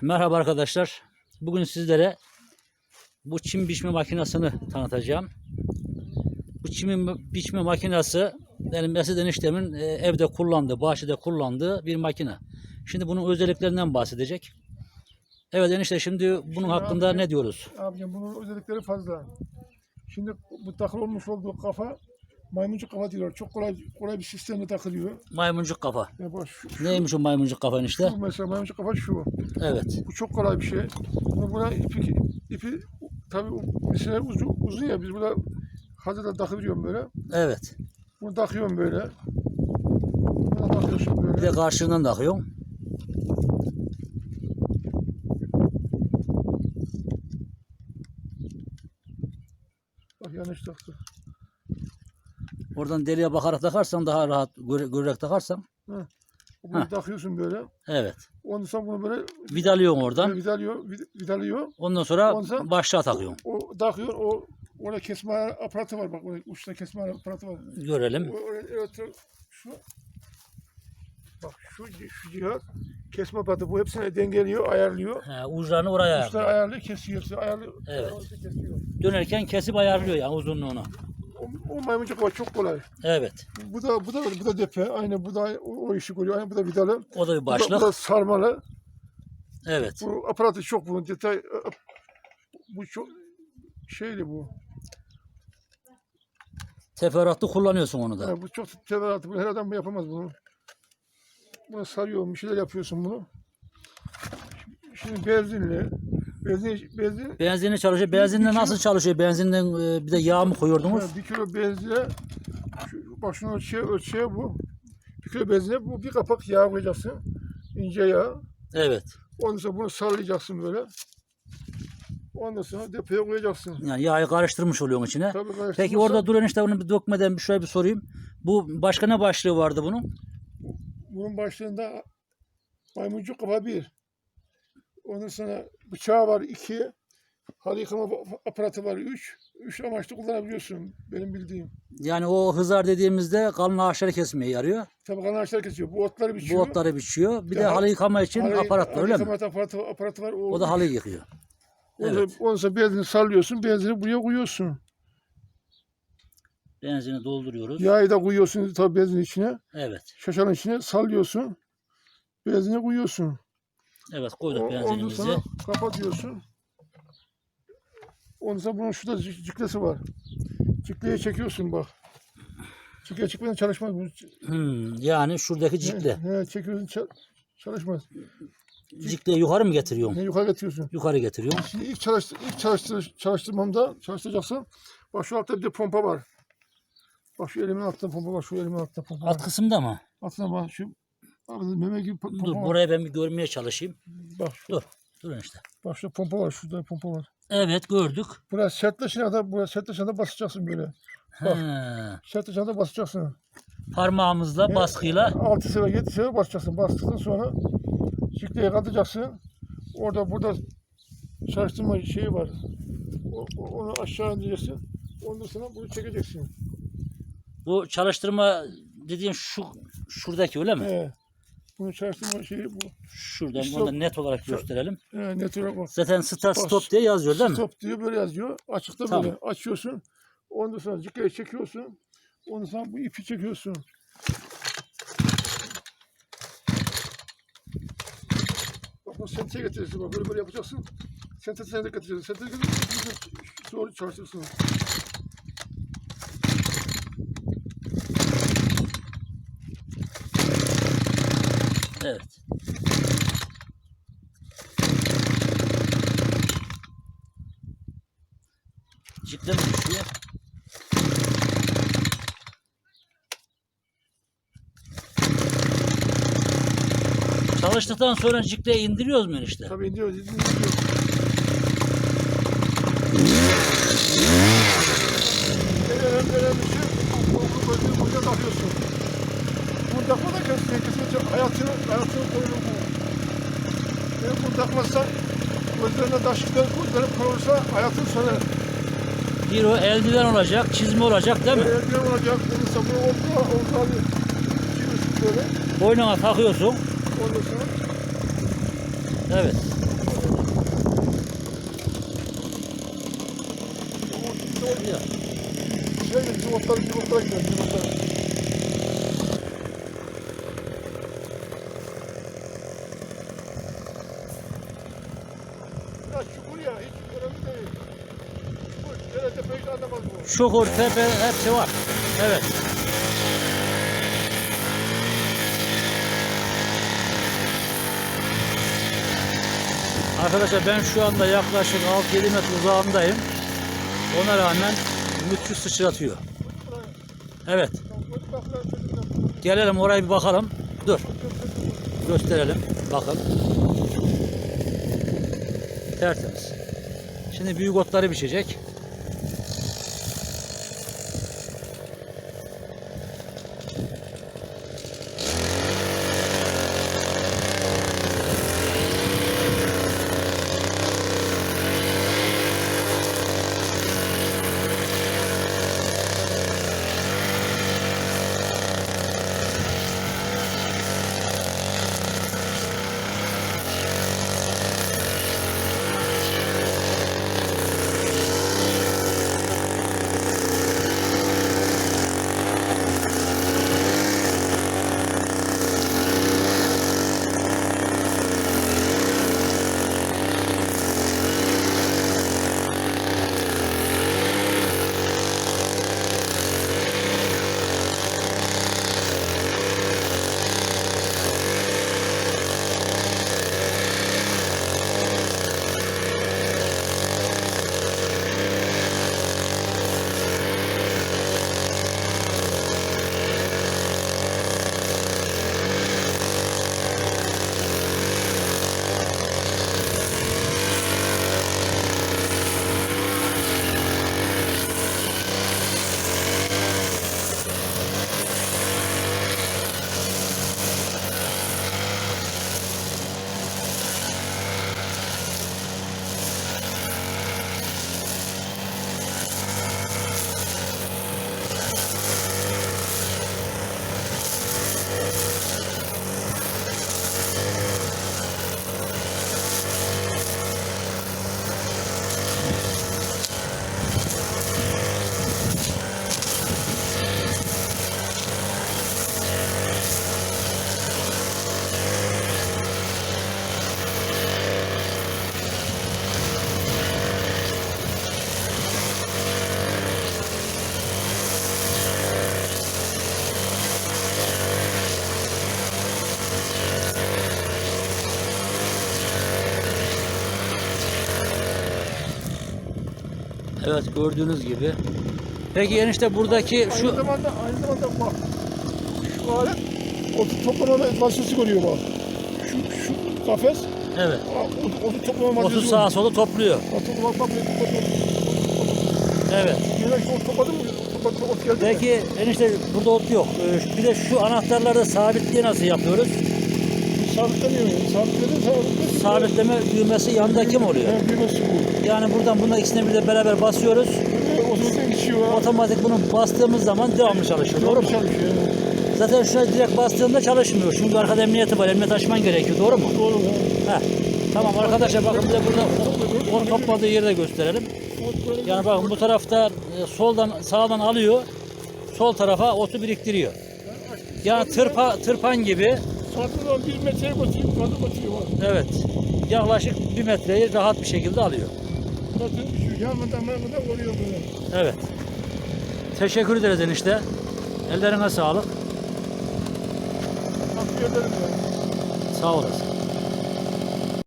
Merhaba arkadaşlar. Bugün sizlere bu çim biçme makinesini tanıtacağım. Bu çim biçme makinesi benim Mesut eniştemin e, evde kullandığı, bahçede kullandığı bir makine. Şimdi bunun özelliklerinden bahsedecek. Evet enişte şimdi bunun hakkında ne diyoruz? Abicim bunun özellikleri fazla. Şimdi bu takılı olmuş olduğu kafa maymuncuk kafa diyorlar. Çok kolay kolay bir sistemle takılıyor. Maymuncuk kafa. Ya bak şu, şu, Neymiş o maymuncuk kafa enişte? şu mesela maymuncuk kafa şu. Evet. Bu çok kolay bir şey. Bunu buna ipi, ipi tabii mesela uzun, uzun ya biz burada hazırda takıyorum böyle. Evet. Bunu takıyorum böyle. Bunu takıyorsun böyle. Bir de karşından takıyorsun. Bak yanlış taktı. Oradan deliğe bakarak takarsan daha rahat göre- görerek takarsan. Bunu Heh. takıyorsun böyle. Evet. Ondan sonra bunu böyle Vidalıyorsun oradan. vidalıyor, vid- vidalıyor. Ondan sonra Ondan sonra- başlığa takıyorsun. O takıyor, o orada kesme aparatı var bak, orada uçta kesme aparatı var. Görelim. O, oraya- evet, şu bak şu şu cihaz kesme aparatı bu hepsini dengeliyor, ayarlıyor. He, uçlarını oraya Uçları ayarlıyor. ayarlıyor, kesiyor, hepsini ayarlıyor. Evet. ayarlıyor, kesiyor. Dönerken kesip ayarlıyor yani uzunluğunu. O, o maymuncuk var çok kolay. Evet. Bu da bu da bu da depe, aynı bu da o, o işi görüyor. Aynı bu da vidalı. O da bir Bu da, bu başlık. da sarmalı. Evet. Bu aparatı çok bunun detay bu çok şeyli bu. Teferruatlı kullanıyorsun onu da. Yani bu çok teferruatı. Bu her adam yapamaz bunu. Bunu sarıyor, bir şeyler yapıyorsun bunu. Şimdi benzinli. Benzin, benzin Benzinli çalışıyor. Benzinle nasıl çalışıyor? Benzinden e, bir de yağ mı koyuyordunuz? yani bir kilo benzine şu, bak şunu ölçüye, ölçüye bu. Bir kilo benzine bu bir kapak yağ koyacaksın. ince yağ. Evet. Ondan sonra bunu sallayacaksın böyle. Ondan sonra depoya koyacaksın. Yani yağı karıştırmış oluyorsun içine. Tabii Peki karıştırırsan- orada duran işte onu bir dökmeden bir şöyle bir sorayım. Bu başka ne başlığı vardı bunun? Bunun başlığında maymuncuk kafa bir. Ondan sonra bıçağı var iki. Halı yıkama aparatı var üç. Üç amaçlı kullanabiliyorsun benim bildiğim. Yani o hızar dediğimizde kalın ağaçları kesmeye yarıyor. Tabii kanal ağaçları kesiyor. Bu otları Bu biçiyor. otları biçiyor. Bir de Ya, halı yıkama için Halı- aparat var halı öyle mi? Aparatı, aparatı var. O, O da halıyı yıkıyor. Ondan, evet. ondan sonra benzini sallıyorsun. Benzini buraya koyuyorsun. Benzini dolduruyoruz. Yağı da koyuyorsun tabii benzin içine. Evet. Şaşanın içine sallıyorsun. Benzini koyuyorsun. Evet O- koyduk Ondan benzinimizi. sonra kapatıyorsun. Ondan sonra bunun şurada cik- ciklesi var. Cikleye çekiyorsun bak. Cikleye çıkmadan çalışmaz bu. Hmm, yani şuradaki cikle. He, he, çekiyorsun ça- çalışmaz. Cikleyi yukarı mı getiriyorsun? He, yukarı getiriyorsun. Yukarı getiriyorsun. Şimdi ilk çalıştır, ilk çalıştır, çalıştırmamda çalıştıracaksın. Bak şu altta bir de pompa var. Bak şu elimin altında pompa var. Şu elimin altında pompa var. Alt kısımda mı? Altına bak şu meme gibi po- pompa Dur var. buraya ben bir görmeye çalışayım. Bak, şu, Dur. Durun işte. bak şurada pompa var. Şurada pompa var. Evet gördük. Burası sertleşene kadar, burası sertleşene kadar basacaksın böyle. Bak. He. Sertleşene kadar basacaksın. Parmağımızla baskıyla 6 sefer 7 sefer basacaksın. Bastıktan sonra cikleye katacaksın. Orada burada çalıştırma şeyi var. O, o- onu aşağı indireceksin. Ondan sonra bunu çekeceksin. bu çalıştırma dediğin şu şuradaki öyle mi? He. Bunu çalıştırma şeyi bu. Şuradan da o- net olarak gösterelim. He, net olarak o. Zaten start Bas. stop diye yazıyor değil mi? Stop diyor böyle yazıyor. Açıkta Tamam. böyle açıyorsun. Ondan sonra cikleye çekiyorsun. Ondan sonra bu ipi çekiyorsun. Bak bu sente getirirsin. Bak böyle böyle yapacaksın. Sente sente getireceksin. Sente getirirsin. Doğru çalıştırsın. Evet. Mi düşüyor? Çalıştıktan sonra cikleyi indiriyoruz mu işte? Tabii indiriyor. indiriyor. En önemli, şey burada takıyorsun. Kesin hayatını, hayatını koyuyor bu. Eğer bunu takmazsan gözlerine taşlıklar, gözlerin korursa hayatın sonu. Bir o eldiven olacak, çizme olacak değil mi? Eldiven olacak, bunu sabunu omzuna, omzuna bir çiviyorsun böyle. Boynuna takıyorsun. Ondan sonra Evet. şey bizim otlar bizim otlara Ya çukur ya hiç önemli değil. Çukur. Tepe hepsi var. Evet. Arkadaşlar ben şu anda yaklaşık 6-7 metre uzağındayım. Ona rağmen müthiş sıçratıyor. Evet. Gelelim oraya bir bakalım. Dur. Gösterelim. Bakın. Tertemiz. Şimdi büyük otları biçecek. Evet gördüğünüz gibi. Peki enişte buradaki Aynı şu zamanda, aynı zamanda bak. Şu alet otu toplama malzemesi görüyor bak. Şu, şu kafes evet otu, otu toplama malzemesi. otu sağa sola topluyor. Otu bak. Evet. Yine şu ot topladı mı? Topladı ot geldi mi? Peki enişte burada ot yok. Ee, Bir de şu anahtarları sabitliği nasıl yapıyoruz? Sabitleniyor. Sabitleme düğmesi yandaki mi oluyor? Yani düğmesi bu. Yani buradan bunlar ikisini bir de beraber basıyoruz. Ee, Otomatik geçiyor ha. Otomatik bunu bastığımız zaman devamlı çalışıyor. Doğru mu? çalışıyor. Zaten şuna direkt bastığında çalışmıyor. Çünkü arkada emniyeti var. Emniyet açman gerekiyor. Doğru mu? Doğru. Heh. Tamam arkadaşlar bakın bir de burada o- o topladığı yeri de gösterelim. Yani bakın bu tarafta e, soldan sağdan alıyor. Sol tarafa otu biriktiriyor. Yani tırpa, tırpan gibi Saatlerden bir metreye yukarıda batıyor bak. evet yaklaşık bir metreyi rahat bir şekilde alıyor. Batıyor düşüyor. Yanmadan yanmadan vuruyor böyle. Evet. Teşekkür ederiz enişte. Ellerine sağlık. Takviye ederim yani. Sağ olasın.